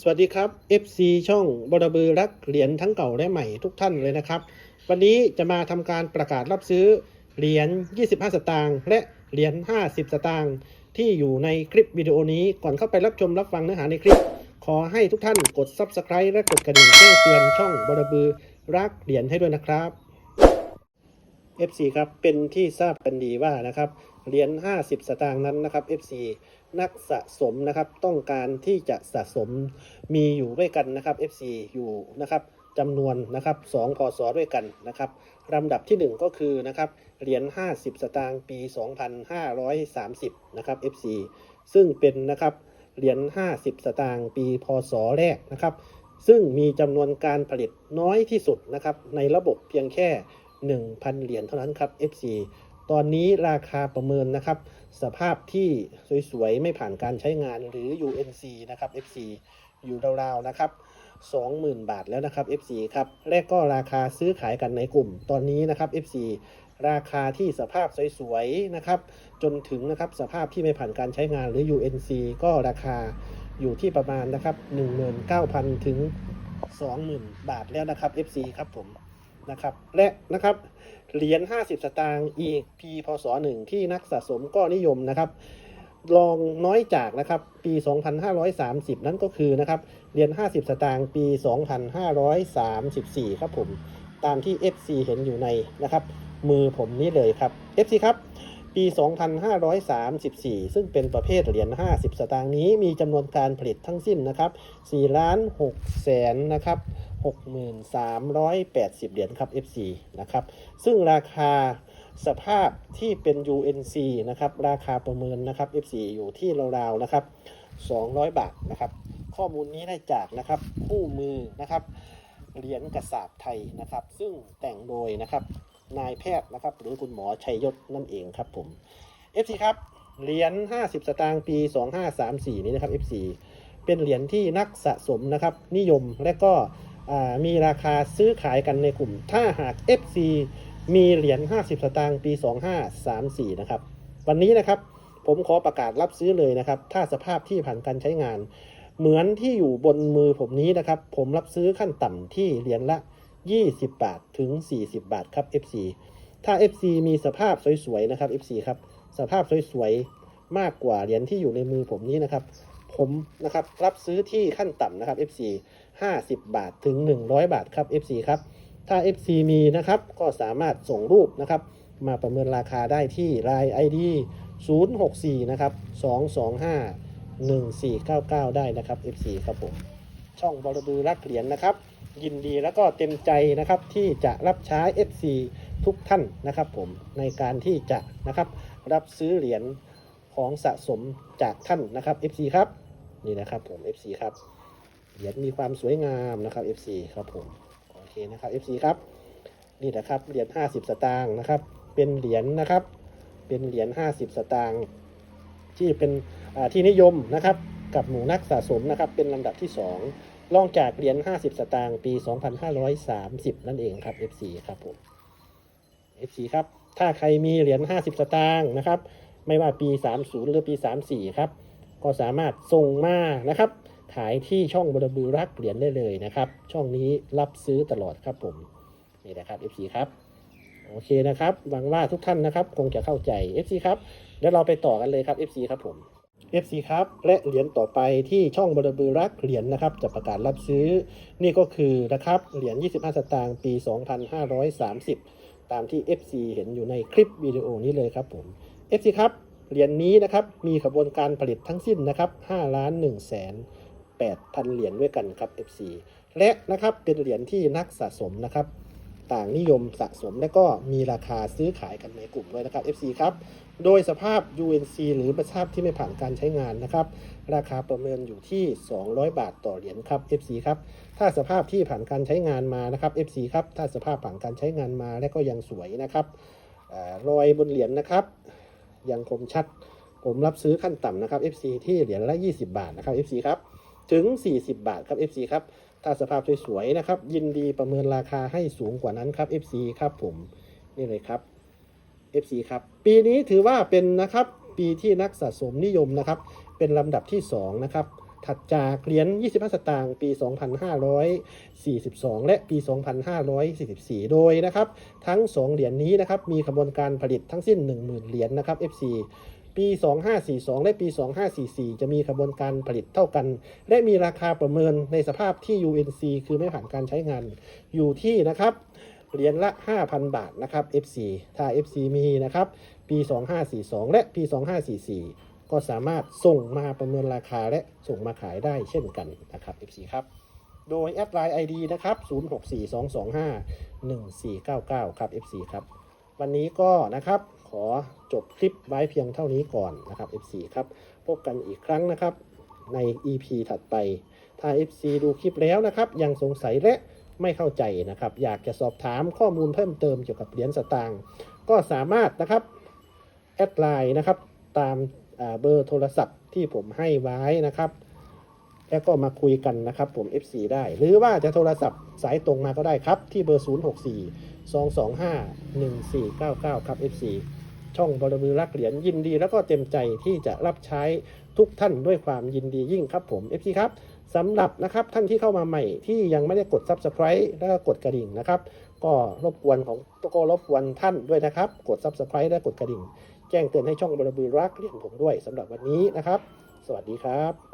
สวัสดีครับ FC ช่องบรบือรักเหรียญทั้งเก่าและใหม่ทุกท่านเลยนะครับ วันนี้จะมาทำการประกาศรับซื้อเหรียญ 25 สตางค์และเหรียญ 50 สตางค์ที่อยู่ในคลิปวิดีโอนี้ก่อนเข้าไปรับชมรับฟังเนื้อหาในคลิป ขอให้ทุกท่านกด Subscribe และกดกระดิ่งแจ้งเตือนช่องบรบือรักเหรียญให้ด้วยนะครับ FC ครับเป็นที่ทราบกันดีว่านะครับเหรียญ50 สตางค์นั้นนะครับ FC นักสะสมนะครับต้องการที่จะสะสมมีอยู่ด้วยกันนะครับ FC อยู่นะครับจำนวนนะครับ2พศด้วยกันนะครับลำดับที่ 1 ก็คือนะครับเหรียญ50 สตางค์ปี 2530 นะครับ FC ซึ่งเป็นนะครับเหรียญ50 สตางค์ปี พศแรกนะครับ ซึ่งมีจำนวนการผลิตน้อยที่สุดนะครับในระบบเพียงแค่ 1,000 เหรียญเท่านั้นครับ FC ตอนนี้ราคาประเมินนะครับ สภาพที่สวยๆ ไม่ผ่านการใช้งานหรือ UNC นะครับ FC อยู่ราวๆ นะครับ 20,000 บาทแล้วนะครับ FC ครับและก็ราคาซื้อขายกันในกลุ่ม ตอนนี้นะครับ FC ราคาที่สภาพสวยๆ นะครับ จนถึงนะครับสภาพที่ไม่ผ่านการใช้งานหรือ UNC ก็ราคาอยู่ที่ประมาณนะครับ 19,000 ถึง 20,000 บาทแล้วนะครับ FC ครับผม นะครับ และนะครับเหรียญ 50 สตางค์อีกปีพศหนึ่งที่นักสะสมก็นิยมนะครับลองน้อยจากนะครับปี 2530 นั่นก็คือนะครับเหรียญ50 สตางค์ปี 2534 ครับผมตามที่ FC เห็นอยู่ในนะครับมือผมนี้เลยครับ FC ครับปี 2534 ซึ่งเป็นประเภทเหรียญ 50 สตางค์นี้มีจำนวนการผลิตทั้งสิ้นนะครับ4ล้าน6แสนนะครับ 6380 เหรียญครับ FC นะครับ ซึ่งราคาสภาพที่เป็น UNC นะครับ ราคาประเมินนะครับ FC อยู่ที่ราวๆนะครับ 200 บาทนะครับ ข้อมูลนี้ได้จากนะครับคู่มือนะครับเหรียญกระสาบไทยนะครับ ซึ่งแต่งโดยนะครับนายแพทย์นะครับ หรือคุณหมอชัยยศนั่นเองครับผม FC ครับเหรียญ50 สตางค์ปี 2534 นี้นะครับ FC เป็นเหรียญที่นักสะสมนะครับนิยมและก็ มีราคาซื้อขายกันในกลุ่ม ถ้าหาก FC มีเหรียญ 50 สตางค์ปี 2534 นะครับ วันนี้นะครับผมขอประกาศรับซื้อเลยนะครับ ถ้าสภาพที่ผ่านการใช้งาน เหมือนที่อยู่บนมือผมนี้นะครับ ผมรับซื้อขั้นต่ำที่เหรียญละ 20 บาทถึง 40 บาทครับ FC ถ้า FC มีสภาพสวยๆนะครับ FC ครับ สภาพสวยๆ มากกว่าเหรียญที่อยู่ในมือผมนี้นะครับ ผมนะครับรับซื้อที่ขั้นต่ำนะครับ FC 50 บาทถึง 100 บาทครับ FC ครับ ถ้า FC มีนะครับก็สามารถส่งรูปนะครับ มาประเมินราคาได้ที่ Line ID 064 นะครับ 225 1499 ได้นะครับ FC ครับผม ช่องบรบือรักเหรียญนะครับ ยินดีแล้วก็เต็มใจนะครับที่จะรับใช้ FC ทุกท่านนะครับผมในการที่จะนะครับรับซื้อเหรียญของสะสมจากท่านนะครับ FC ครับ นี่นะครับผม FC ครับ เหรียญมีความสวยงามนะครับ FC ครับผมโอเคนะครับ FC ครับนี่นะครับเหรียญ50 สตางค์นะครับ เป็นเหรียญนะครับ เป็นเหรียญ50 สตางค์ที่เป็นที่นิยมนะครับกับหมู่นักสะสมนะครับ เป็นลำดับที่ 2 รองจากเหรียญ50 สตางค์ปี 2530 นั่นเองครับ FC ครับผม FC ครับถ้าใครมีเหรียญ50 สตางค์นะครับ ไม่ว่าปี 30 หรือปี 34 ครับ ก็สามารถส่งมานะครับ ขายที่ช่องบรบือรักเหรียญได้เลยนะครับ ช่องนี้รับซื้อตลอดครับผมนี่นะครับ FC ครับโอเคนะครับหวังว่าทุกท่านนะครับคงจะเข้าใจ FC ครับเดี๋ยวเราไปต่อกันเลยครับ FC ครับผม FC ครับและเหรียญต่อไปที่ช่องบรบือรักเหรียญนะครับจะประกาศรับซื้อ นี่ก็คือนะครับเหรียญ 25 สตางค์ปี 2530 ตามที่ FC เห็นอยู่ในคลิปวิดีโอนี้เลยครับผม FC ครับเหรียญนี้นะครับมีขบวนการผลิตทั้งสิ้นนะครับ5ล้าน1แสน 8,000 เหรียญด้วยกันครับ FC และนะครับเป็นเหรียญที่นักสะสมนะครับต่างนิยมสะสมและก็มีราคาซื้อขายกันในกลุ่มด้วยนะครับ FC ครับ โดยสภาพ UNC หรือสภาพที่ไม่ผ่านการใช้งานนะครับ ราคาประเมินอยู่ที่ 200 บาทต่อเหรียญครับ FC ครับ ถ้าสภาพที่ผ่านการใช้งานมานะครับ FC ครับ ถ้าสภาพผ่านการใช้งานมาและก็ยังสวยนะครับอรอยบนเหรียญนะครับ ยังคมชัด ผมรับซื้อขั้นต่ำนะครับ FC ที่เหรียญละ 20 บาทนะครับ FC ครับ ถึง 40 บาทครับ FC ครับ ถ้าสภาพสวยๆนะครับ ยินดีประเมินราคาให้สูงกว่านั้นครับ FC ครับผมนี่เลยครับ FC ครับ ปีนี้ถือว่าเป็นนะครับปีที่นักสะสมนิยมนะครับ เป็นลำดับที่ 2 นะครับ ถัดจากเหรียญ 25 สตางค์ ปี 2542 และปี 2544 โดยนะครับ ทั้ง 2 เหรียญนี้นะครับ มีกระบวนการผลิตทั้งสิ้น 10,000 เหรียญนะครับ FC ปี 2542 และปี 2544 จะมีกระบวนการผลิตเท่ากัน และมีราคาประเมินในสภาพที่ UNC คือไม่ผ่านการใช้งานอยู่ที่นะครับเหรียญละ 5,000 บาทนะครับ FC ถ้า FC มีนะครับ ปี 2542 และปี 2544 ก็สามารถส่งมาประเมินราคาและส่งมาขายได้เช่นกันนะครับ FC ครับ โดยแอดไลน์ ID นะครับ 0642251499 ครับ FC ครับ วันนี้ก็นะครับ อจบคลิปไว้เพียงเท่านี้ก่อนนะครับ FC ครับพบกันอีกครั้งนะครับ ใน EP ถัดไป ถ้า FC ดูคลิปแล้วนะครับ ยังสงสัยและไม่เข้าใจนะครับ อยากจะสอบถามข้อมูลเพิ่มเติมเกี่ยวกับเหรียญสตางค์ก็สามารถนะครับแอดไลน์นะครับตามเบอร์โทรศัพท์ที่ผมให้ไว้นะครับ แล้วก็มาคุยกันนะครับผม FC ได้ หรือว่าจะโทรศัพท์สายตรงมาก็ได้ครับ ที่เบอร์ 064 225 1499 ครับ FC ช่องบรมือรักเหรียญยินดี แล้วก็เต็มใจที่จะรับใช้ทุกท่านด้วยความยินดียิ่งครับผม FC ครับสำหรับนะครับท่านที่เข้ามาใหม่ที่ยังไม่ได้กด Subscribe แล้วก็กดกระดิ่งนะครับ ก็รบกวนของตก็รบกวนท่านด้วยนะครับ กด Subscribe และกดกระดิ่ง แจ้งเตือนให้ช่องบรมือรักเหรียญผมด้วยสำหรับวันนี้นะครับ สวัสดีครับ